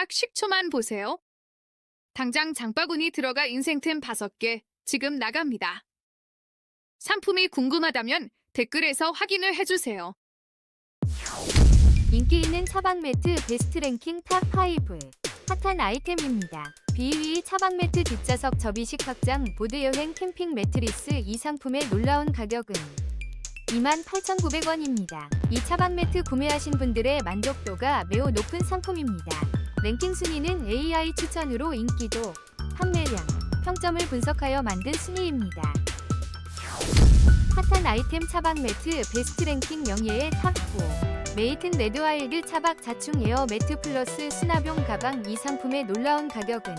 딱 10초만 보세요. 당장 장바구니 들어가 인생템 5개 지금 나갑니다. 상품이 궁금하다면 댓글에서 확인을 해주세요. 인기 있는 차박 매트 베스트 랭킹 탑5 핫한 아이템입니다. 비위 차박 매트 뒷좌석 접이식 확장 보드 여행 캠핑 매트리스 이 상품의 놀라운 가격은 28,900원입니다. 이 차박 매트 구매하신 분들의 만족도가 매우 높은 상품입니다. 랭킹 순위는 AI 추천으로 인기도, 판매량, 평점을 분석하여 만든 순위입니다. 핫한 아이템 차박 매트 베스트 랭킹 명예의 탑4 메이튼 레드와일드 차박 자충 에어 매트 플러스 수납용 가방 이 상품의 놀라운 가격은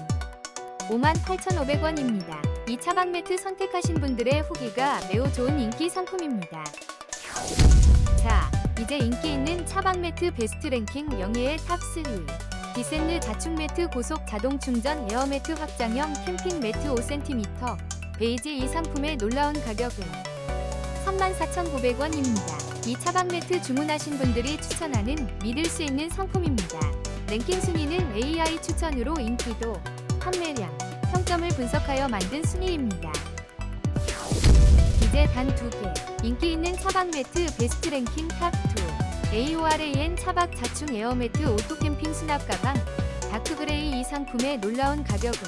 58,500원입니다. 이 차박 매트 선택하신 분들의 후기가 매우 좋은 인기 상품입니다. 자, 이제 인기 있는 차박 매트 베스트 랭킹 명예의 탑3 디센느 다충 매트 고속 자동 충전 에어 매트 확장형 캠핑 매트 5cm 베이지 이 상품의 놀라운 가격은 34,900원입니다. 이 차박 매트 주문하신 분들이 추천하는 믿을 수 있는 상품입니다. 랭킹 순위는 AI 추천으로 인기도, 판매량, 평점을 분석하여 만든 순위입니다. 이제 단 두 개. 인기 있는 차박 매트 베스트 랭킹 탑2. AORAN 차박 자충 에어 매트 오토 캠핑 수납 가방. 다크그레이 이 상품의 놀라운 가격은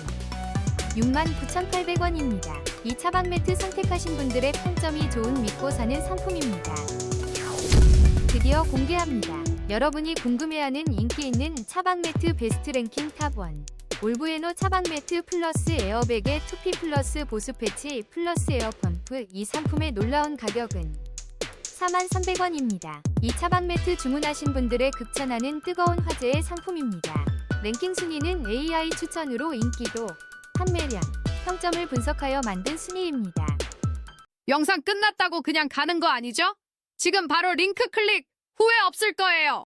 69,800원입니다. 이 차박 매트 선택하신 분들의 평점이 좋은 믿고 사는 상품입니다. 드디어 공개합니다. 여러분이 궁금해하는 인기 있는 차박 매트 베스트 랭킹 탑1. 올브에노 차박 매트 플러스 에어백에 투피 플러스 보수 패치 플러스 에어 펌프 이 상품의 놀라운 가격은 43,300원입니다. 이 차박 매트 주문하신 분들의 극찬하는 뜨거운 화제의 상품입니다. 랭킹 순위는 AI 추천으로 인기도, 판매량, 평점을 분석하여 만든 순위입니다. 영상 끝났다고 그냥 가는 거 아니죠? 지금 바로 링크 클릭 후회 없을 거예요.